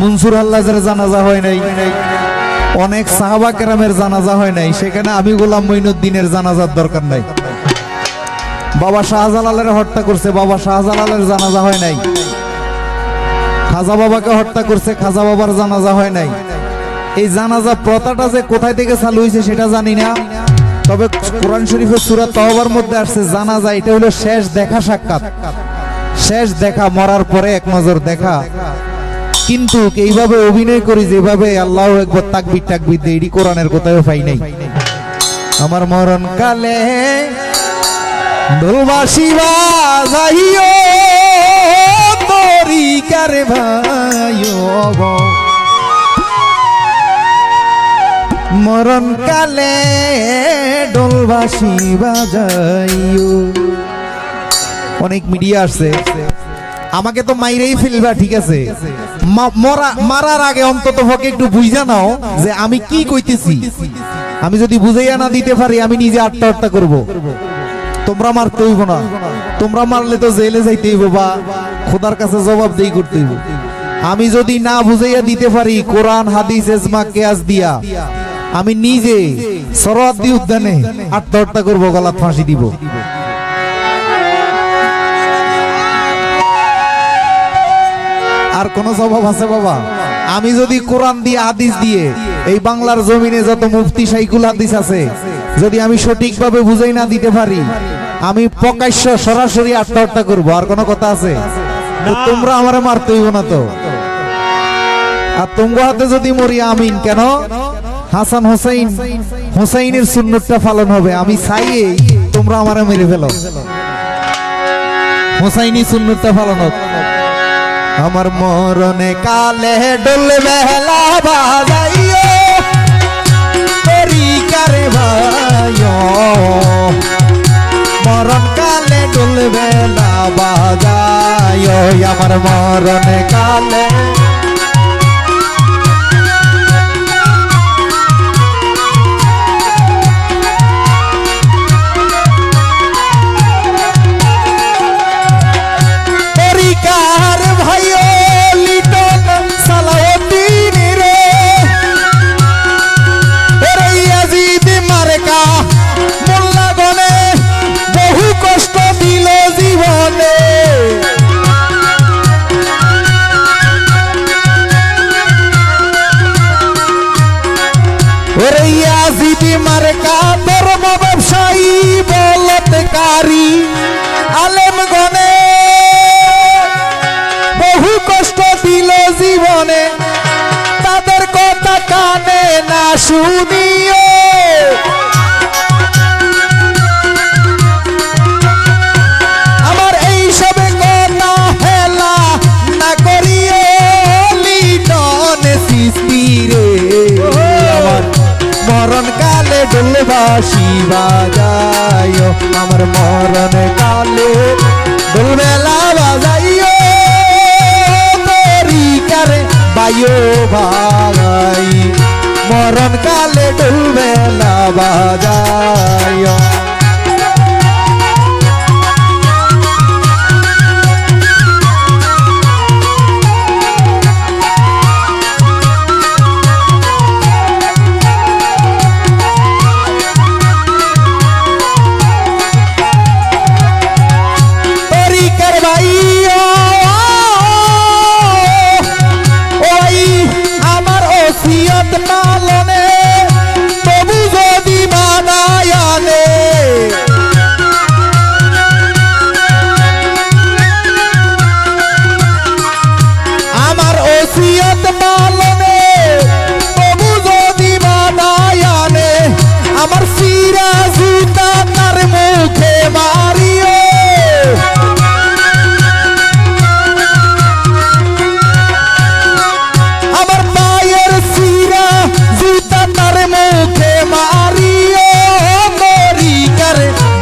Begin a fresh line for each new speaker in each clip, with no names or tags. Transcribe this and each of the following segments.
মনসুর আল্লাহের জানাজা হয় নাই। অনেক সাহাবা কেরামের জানাজা হয় নাই। সেখানে আমি গোলাম মঈনুদ্দিনের জানাজার দরকার নাই। বাবা শাহজালালের হত্যা করছে, বাবা শাহজালালের জানাজা হয় নাই। খাজা বাবাকে হত্যা করছে, খাজা বাবার জানাজা হয় নাই। এই জানাজা প্রথাটা যে কোথায় থেকে চালু হয়েছে সেটা জানি না। তবে কোরআন শরীফের সুরা তহবার মধ্যে আসছে, জানাজা এটা হলো শেষ দেখা সাক্ষাৎ। শেষ দেখা, মরার পরে এক নজর দেখা। কিন্তু এইভাবে অভিনয় করি যেভাবে আল্লাহ একবার তাকবির টাকবির এটি কোরআনের কোথাও পাই নাই। আমার মরণ কালে দোলবাসী বাজাইও, তরিকারে ভাইও গো। মরণ কালে ডোলবাসী বাজাইও। অনেক মিডিয়া আসছে। আমাকে তো মাইরেই ফেলবা, ঠিক আছে? মারার আগে অন্তত পক্ষে একটু বুঝা নাও যে আমি কি কইতেছি। আমি যদি বুঝাইয়া না দিতে পারি, আমি নিজে আত্মহত্যা করব। তোমরা মারতে হইব না। তোমরা মারলে তো জেলে যাইতে হইব বা খোদার কাছে জবাব দেই করতে হইব। আমি যদি না বুঝাইয়া দিতে পারি, কোরআন, হাদিস, এজমা, কেয়াস দিয়া, আমি নিজে সরোয়াদ্দি উদ্যানে আটটা আত্মহত্যা করব, গলাত ফাঁসি দিব। আর কোন স্বভাব আছে বাবা? আমি যদি কোরআন দিয়ে হাদিস দিয়ে এই বাংলার জমিনে যত মুফতি সাইকুল হাদিস আছে যদি আমি সঠিকভাবে বুঝাই না দিতে পারি আমি প্রকাশ্য সরাসরি আত্মহত্যা করব। আর কোনো কথা আছে? তোমরা আমারে মারতে হইব না তো। আর তোমার হাতে যদি মরি আমিন। কেন? হাসান হোসাইন হোসাইনের সুন্নতটা পালন হবে। আমি চাইয়ে তোমরা আমারে মেরে ফেলো। হোসাইনি সুন্নতটা পালন হোক। আমার মরণে কালে ডোল বেলা বাজাইও তরিকারে ভাইও মরণ কালে ডোল বেলা বাজাইও আমার মরণে কালে ওরে মার্কা ধর্ম ব্যবসায়ী আলেম গনে বহু কষ্ট দিল জীবনে। তাদের কথা কানে না শুনিও কালে ডুলবাসী বাজাইও, আমার মরণ কালে। ডুলবেলা বাজাইও, তরিকারে বায়ো ভাগাই মরণ কালে ডুলবেলা বাজাইও।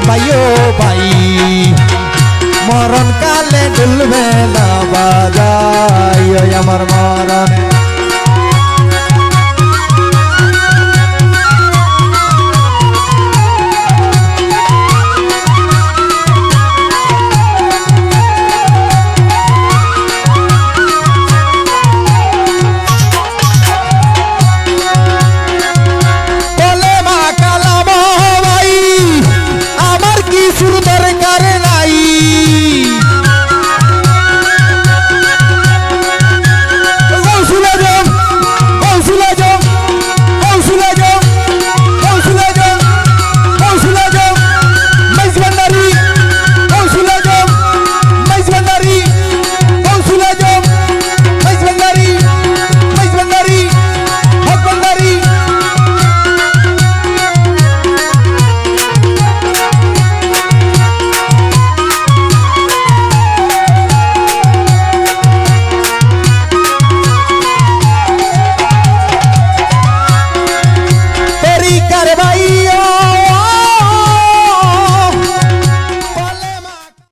ভাইও ভাই। মরণ কালে ডুলবে না বাজাই আমার মরণ।